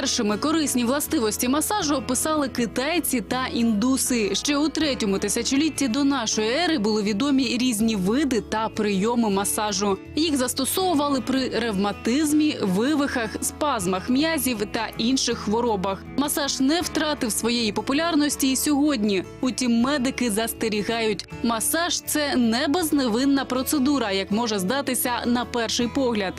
Першими корисні властивості масажу описали китайці та індуси. Ще у третьому тисячолітті до нашої ери були відомі різні види та прийоми масажу. Їх застосовували при ревматизмі, вивихах, спазмах м'язів та інших хворобах. Масаж не втратив своєї популярності і сьогодні. Утім, медики застерігають, масаж це не безневинна процедура, як може здатися на перший погляд.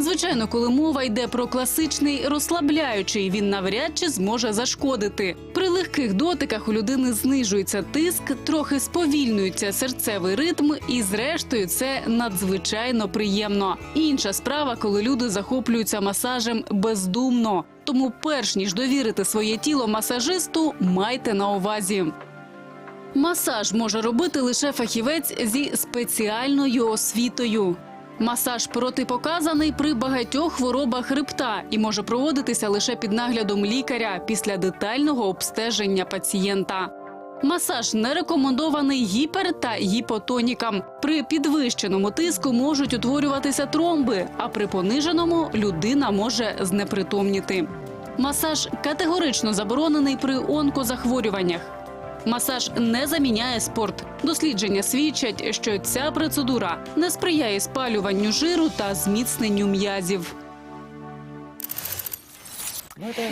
Звичайно, коли мова йде про класичний розслабляючий, він навряд чи зможе зашкодити. При легких дотиках у людини знижується тиск, трохи сповільнюється серцевий ритм, і зрештою це надзвичайно приємно. Інша справа, коли люди захоплюються масажем бездумно. Тому, перш ніж довірити своє тіло масажисту, майте на увазі. Масаж може робити лише фахівець зі спеціальною освітою. Масаж протипоказаний при багатьох хворобах хребта і може проводитися лише під наглядом лікаря після детального обстеження пацієнта. Масаж не рекомендований гіпер та гіпотонікам. При підвищеному тиску можуть утворюватися тромби, а при пониженому людина може знепритомніти. Масаж категорично заборонений при онкозахворюваннях. Масаж не заміняє спорт. Дослідження свідчать, що ця процедура не сприяє спалюванню жиру та зміцненню м'язів.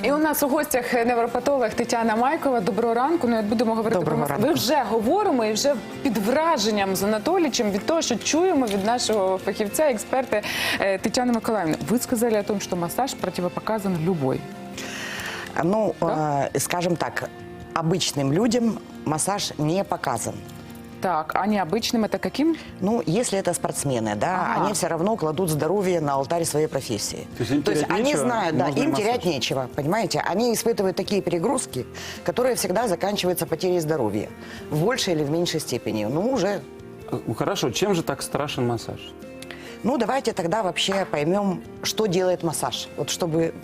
І у нас у гостях невропатолог Тетяна Майкова. Доброго ранку. Ну, от будемо говорити Доброго про ранку. Ми вже говоримо і вже під враженням з Анатолійчем від того, що чуємо від нашого фахівця, експерта е, Тетяни Миколаївни. Ви сказали о том, що масаж противопоказан любой. Ну, э, скажем так, обычным людям массаж не показан. Так, а необычным это каким? Ну, если это спортсмены, да, Ага. они все равно кладут здоровье на алтарь своей профессии. То есть им терять они нечего, знают, да, им массаж. терять нечего, понимаете? Они испытывают такие перегрузки, которые всегда заканчиваются потерей здоровья. В большей или в меньшей степени. Ну, уже Ну, Хорошо, чем же так страшен массаж? Ну, давайте тогда вообще поймем, что делает массаж. Вот чтобы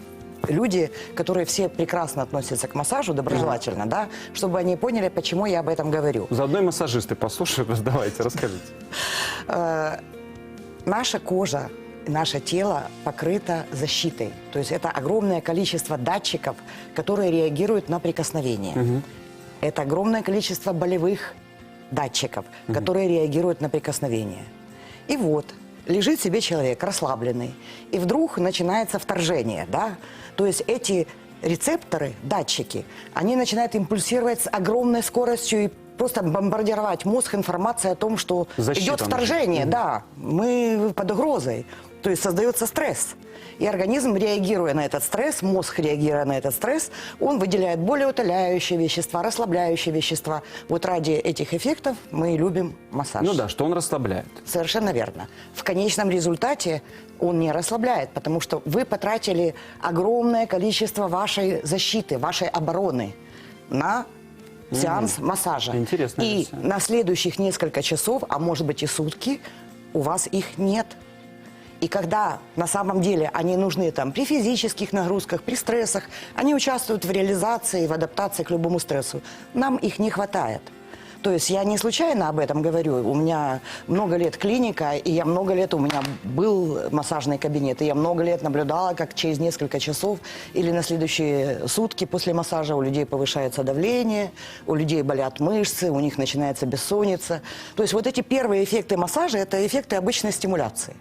люди, которые все прекрасно относятся к массажу, доброжелательно, да, чтобы они поняли, почему я об этом говорю. Заодно и массажисты послушают, давайте, расскажите. Э, наша кожа, наше тело покрыто защитой. То есть это огромное количество датчиков, которые реагируют на прикосновение. Это огромное количество болевых датчиков, которые реагируют на прикосновение. И вот, лежит себе человек расслабленный, и вдруг начинается вторжение, да? То есть эти рецепторы, датчики, они начинают импульсировать с огромной скоростью и просто бомбардировать мозг информацией о том, что Защита идет вторжение, да, мы под угрозой. То есть создается стресс. И организм, реагируя на этот стресс, мозг, реагируя на этот стресс, он выделяет более утоляющие вещества, расслабляющие вещества. Вот ради этих эффектов мы любим массаж. Ну да, что он расслабляет. Совершенно верно. В конечном результате он не расслабляет, потому что вы потратили огромное количество вашей защиты, вашей обороны на сеанс массажа. Интересная И версия. на следующих несколько часов, а может быть и сутки, у вас их нет. И когда на самом деле они нужны там при физических нагрузках, при стрессах, они участвуют в реализации, в адаптации к любому стрессу. Нам их не хватает. То есть я не случайно об этом говорю. У меня много лет клиника, и я много лет, у меня был массажный кабинет, и я много лет наблюдала, как через несколько часов или на следующие сутки после массажа у людей повышается давление, у людей болят мышцы, у них начинается бессонница. То есть вот эти первые эффекты массажа – это эффекты обычной стимуляции.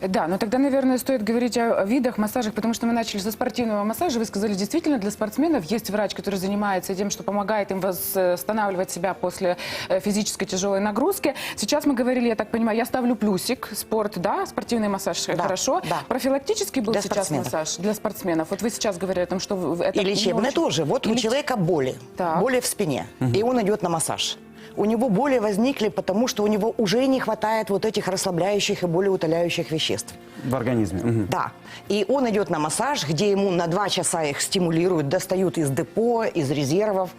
Да, но тогда, наверное, стоит говорить о видах массажах, потому что мы начали со спортивного массажа. Вы сказали, действительно, для спортсменов есть врач, который занимается тем, что помогает им восстанавливать себя после физической тяжелой нагрузки. Сейчас мы говорили, я так понимаю, я ставлю плюсик, спорт, да, спортивный массаж, э, Да, хорошо. да. Профилактический был Для сейчас спортсменов. массаж для спортсменов. Вот вы сейчас говорили о том, что это И лечебное очень- тоже. Вот И у человека боли, Так. боли в спине, и он идет на массаж. У него боли возникли, потому что у него уже не хватает вот этих расслабляющих и болеутоляющих веществ. В организме. Мгм. Да. И он идет на массаж, где ему на два часа их стимулируют, достают из депо, из резервов,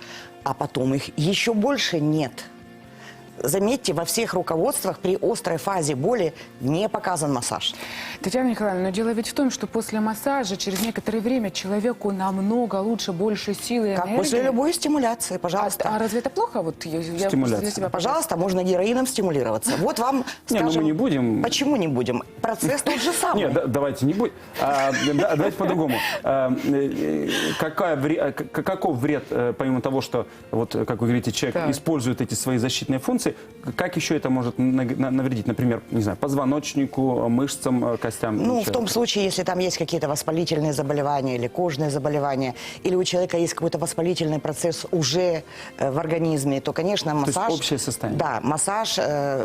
а потом их еще больше нет. Заметьте, во всех руководствах при острой фазе боли не показан массаж. Татьяна Николаевна, но дело ведь в том, что после массажа через некоторое время человеку намного лучше, больше силы и Как энергии. после любой стимуляции, А, пожалуйста. а разве это плохо? Вот я, я для себя Пожалуйста, можно героином стимулироваться. Вот вам, Не, ну мы скажем, не будем. Почему не будем? процесс тот же самый. Нет, да- давайте не будем. А, да, давайте по-другому. А, э, какая вре- а, к- каков вред, э, помимо того, что, вот, э, как вы говорите, человек Так. использует эти свои защитные функции, как еще это может на- на- навредить? Например, не знаю, позвоночнику, мышцам, э, костям? Ну, в том случае, если там есть какие-то воспалительные заболевания или кожные заболевания, или у человека есть какой-то воспалительный процесс уже э, в организме, то, конечно, есть массаж... общее состояние. Да, массаж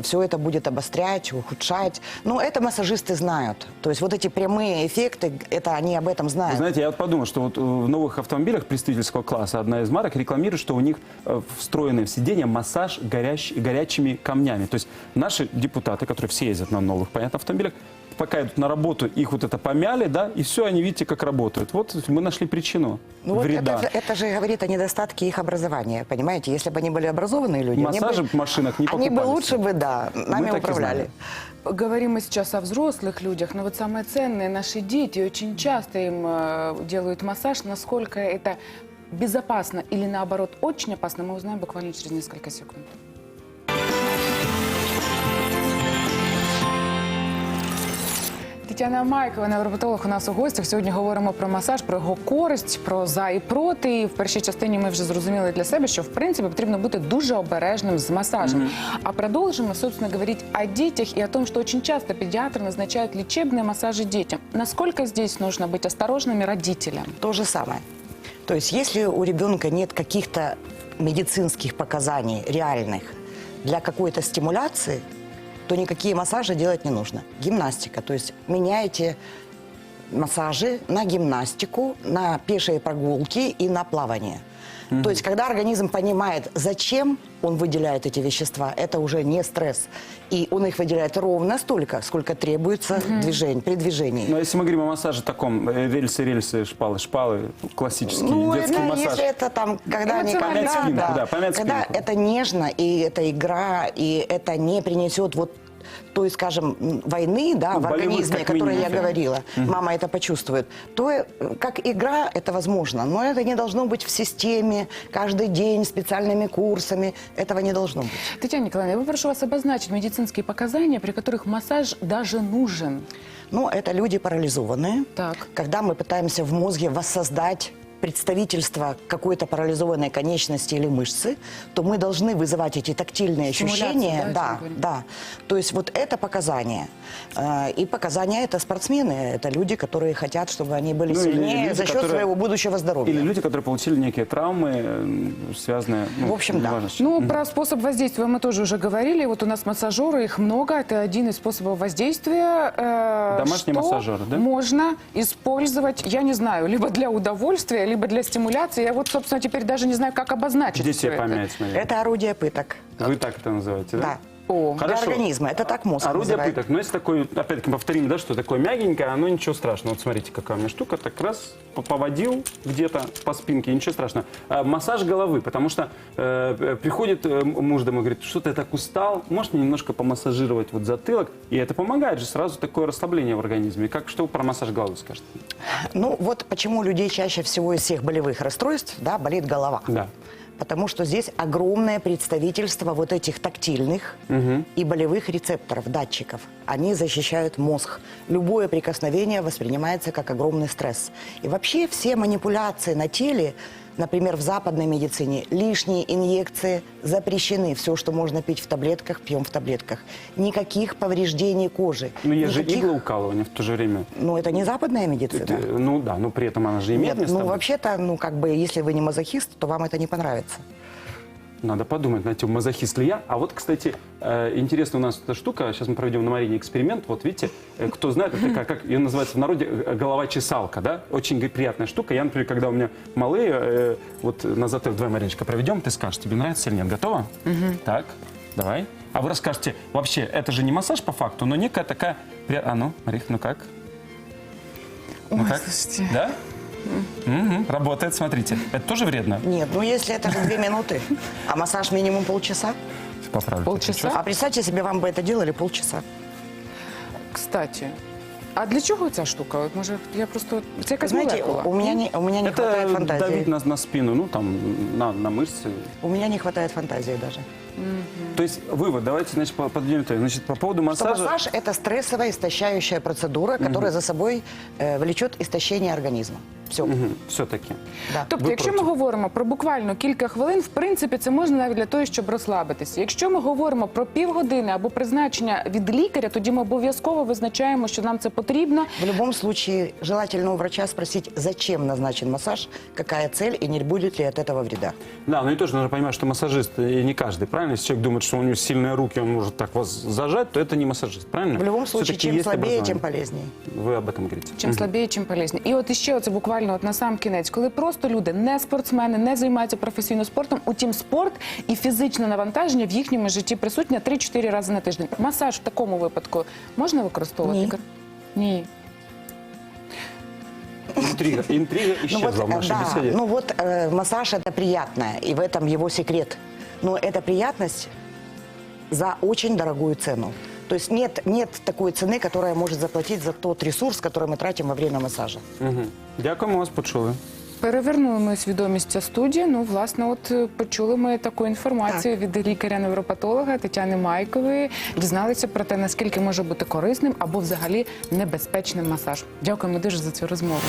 все это будет обострять, ухудшать. Но это массажисты знают. То есть вот эти прямые эффекты, это они об этом Вы знают. знаете, я вот подумал, что вот э, в новых автомобилях представительского класса одна из марок рекламирует, что у них э, встроенный в сиденье массаж горящ- горячими камнями. То есть наши депутаты, которые все ездят на новых, понятно, автомобилях, пока идут на работу, их вот это помяли, да, и все, они, видите, как работают. Вот мы нашли причину Ну, вот вреда. это, это же говорит о недостатке их образования, понимаете? Если бы они были образованные люди, Массажи бы, в машинах не они бы покупались. лучше бы, да, нами и управляли. Говорим мы сейчас о взрослых людях, но вот самое ценное, наши дети очень часто им э, делают массаж. Насколько это безопасно или наоборот очень опасно, мы узнаем буквально через несколько секунд. Тетяна Майкова, невропатолог у нас у гостях. Сьогодні говоримо про масаж, про його користь, про за і проти. І в першій частині ми вже зрозуміли для себе, що в принципі потрібно бути дуже обережним з массажем. А продолжим, собственно, говорить о детях и о том, что очень часто педиатры назначают лечебные массажи детям. Насколько здесь нужно быть осторожными родителям? То же самое. То есть если у ребенка нет каких-то медицинских показаний реальных для какой-то стимуляции, то никакие массажи делать не нужно. Гимнастика. То есть меняйте массажи на гимнастику, на пешие прогулки и на плавание. То есть, когда организм понимает, зачем он выделяет эти вещества, это уже не стресс. И он их выделяет ровно столько, сколько требуется движень, при движении. А если мы говорим о массаже таком, э, рельсы, рельсы, шпалы, шпалы, классический Ну, детский это, массаж. если это там, когда они когда, спинку, да, да, помять когда спинку. это нежно, и это игра, и это не принесет вот той, скажем, войны, да, Ну, в организме, о которой я говорила, мама это почувствует, то э, как игра это возможно, но это не должно быть в системе, каждый день специальными курсами, этого не должно быть. Тетяна Николаевна, я попрошу вас обозначить медицинские показания, при которых массаж даже нужен. Ну, это люди парализованные. Так. Когда мы пытаемся в мозге воссоздать представительство какой-то парализованной конечности или мышцы, то мы должны вызывать эти тактильные ощущения. да, Да, да. То есть вот это показания. Э, И показания это спортсмены, это люди, которые хотят, чтобы они были Ну, сильнее люди, за счет которые- своего будущего здоровья. Или люди, которые получили некие травмы, связанные... ну, В общем, да. чем. Ну, про способ воздействия мы тоже уже говорили. Вот у нас массажеры, их много. Это один из способов воздействия. Э, Домашние что массажеры, да? можно использовать, я не знаю, либо для удовольствия, либо для стимуляции. Я вот, собственно, теперь даже не знаю, как обозначить всё я это. помять, наверное. Это орудие пыток. Вы так это называете, да? Да. О, Для организма. Это так мозг Орудие называет. пыток. Но если такой, опять-таки повторим, да, что такое мягенькое, оно ничего страшного. Вот смотрите, какая у меня штука. Так раз по- поводил где-то по спинке, ничего страшного. А, массаж головы, потому что э, э, приходит э, муж домой и говорит, что ты так устал, можешь мне немножко помассажировать вот затылок? И это помогает же сразу такое расслабление в организме. Как, что про массаж головы скажете? Ну вот почему у людей чаще всего из всех болевых расстройств да, болит голова. Да. Потому что здесь огромное представительство вот этих тактильных и болевых рецепторов, датчиков. Они защищают мозг. Любое прикосновение воспринимается как огромный стресс. И вообще все манипуляции на теле, например, в западной медицине, лишние инъекции запрещены. Все, что можно пить в таблетках, пьем в таблетках. Никаких повреждений кожи. Но есть же никаких- иглоукалывание в то же время. Ну, это не западная медицина. Э, Ну да, но при этом она же имеет Нет, место ну вообще-то, ну как бы, если вы не мазохист, то вам это не понравится. Надо подумать над тем, мазохист ли я. А вот, кстати, э, интересно у нас эта штука. Сейчас мы проведем на Марине эксперимент. Вот видите, э, кто знает, это как, как ее называется в народе э, голова-чесалка, да? Очень приятная штука. Я, например, когда у меня малые, вот на затылок давай, Мариночка, проведем, ты скажешь, тебе нравится или нет. Готова? Так, давай. А вы расскажете, вообще, это же не массаж по факту, но некая такая... А ну, Марих, ну как? Ну Ой, как? слушайте. Да? Мгм, Работает, смотрите. Это тоже вредно? Нет, ну если это же две минуты, а массаж минимум полчаса. Поправлю. Полчаса? А представьте себе, вам бы это делали полчаса. Кстати, а для чого ця штука? От, може, я просто... Це якась Знаете, молекула. у меня не, у меня не хватает Это фантазии. давить на, на спину, ну там, на, на мышцы. У меня не хватает фантазии даже. То есть вывод, давайте, значит, по- подведем итог. Значит, по поводу Что массажа... массаж – это стрессовая, истощающая процедура, которая за собой э, влечет истощение организма. Все. Все-таки. Да. Тобто, Ви якщо проти? ми говоримо про буквально кілька хвилин, в принципі, це можна навіть для того, щоб розслабитися. Якщо ми говоримо про півгодини або призначення від лікаря, тоді ми обов'язково визначаємо, що нам це потрібно. В любом случае, желательно у врача спросить, зачем назначен массаж, какая цель и не будет ли от этого вреда. Да, но и тоже нужно понимать, что массажист и не каждый, правильно? Если человек думает, что у него сильные руки, он может так вас зажать, то это не массажист, правильно? В любом случае, Всё-таки чем есть слабее, образование. тем полезнее. Вы об этом говорите. Чим слабіє, чим полезні. І от іще оце буквально от на сам кінець, коли просто люди не спортсмени, не займаються професійно спортом, утім спорт і фізичне навантаження в їхньому житті присутнє 3-4 рази на тиждень. Масаж в такому випадку можна використовувати? Ні. Ні. Интрига, интрига Ну исчезла вот, в нашей да, беседе. ну вот э, массаж это приятное, и в этом его секрет. Но эта приятность за очень дорогую цену. То есть нет, нет такой цены, которая может заплатить за тот ресурс, который мы тратим во время массажа. Мгм. Дякуємо, вас почули. Перевернули ми свідомість ця студія. Ну, власне, от е, почули ми таку інформацію від лікаря-невропатолога Тетяни Майкової. Дізналися про те, наскільки може бути корисним або взагалі небезпечним масаж. Дякуємо дуже за цю розмову.